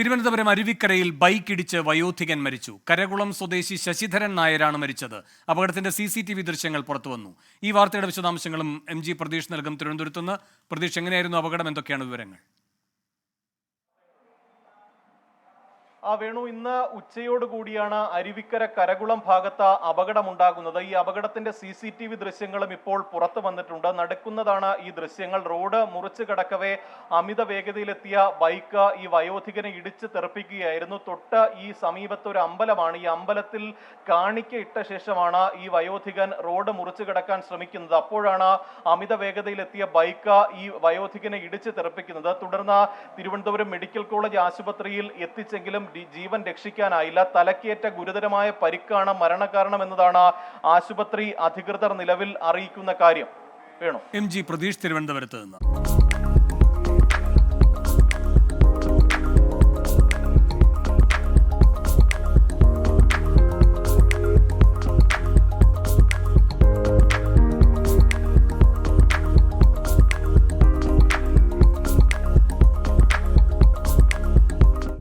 Thiruvananthapuram അരുവിക്കരയിൽ bike ഇടിച്ച് വയോധികൻ മരിച്ചു. കരകുളം സ്വദേശി ശശിധരൻ നായരാണ് മരിച്ചത്. അപകടത്തിന്റെ സി സി ടി വി ദൃശ്യങ്ങൾ പുറത്തുവന്നു. ഈ വാർത്തയുടെ വിശദാംശങ്ങളും എം ജി പ്രതീഷ് നൽകും തിരുവനന്തപുരത്തുനിന്ന് പ്രതീഷ് എങ്ങനെയായിരുന്നു അപകടം? എന്തൊക്കെയാണ് വിവരങ്ങൾ? ആ വേണു ഇന്ന് ഉച്ചയോട് കൂടിയാണ് അരുവിക്കര കരകുളം ഭാഗത്ത് അപകടമുണ്ടാകുന്നത്. ഈ അപകടത്തിന്റെ സി സി ടി വി ദൃശ്യങ്ങളും ഇപ്പോൾ പുറത്തു വന്നിട്ടുണ്ട്. നടക്കുന്നതാണ് ഈ ദൃശ്യങ്ങൾ. റോഡ് മുറിച്ചു കടക്കവേ അമിത വേഗതയിലെത്തിയ ബൈക്ക് ഈ വയോധികനെ ഇടിച്ചു തെറിപ്പിക്കുകയായിരുന്നു. തൊട്ട് ഈ സമീപത്തെ ഒരു അമ്പലമാണ്. ഈ അമ്പലത്തിൽ കാണിക്ക ഇട്ട ശേഷമാണ് ഈ വയോധികൻ റോഡ് മുറിച്ചു കടക്കാൻ ശ്രമിക്കുന്നത്. അപ്പോഴാണ് അമിത വേഗതയിലെത്തിയ ബൈക്ക് ഈ വയോധികനെ ഇടിച്ചു തെറിപ്പിക്കുന്നത്. തുടർന്ന് തിരുവനന്തപുരം മെഡിക്കൽ കോളേജ് ആശുപത്രിയിൽ എത്തിച്ചെങ്കിലും ജീവൻ രക്ഷിക്കാനായില്ല. തലക്കേറ്റ ഗുരുതരമായ പരിക്കാണ് മരണകാരണം എന്നതാണ് ആശുപത്രി അധികൃതർ നിലവിൽ അറിയിക്കുന്ന കാര്യം. വേണോ. എം ജി പ്രതീഷ് തിരുവനന്തപുരത്ത് നിന്ന്.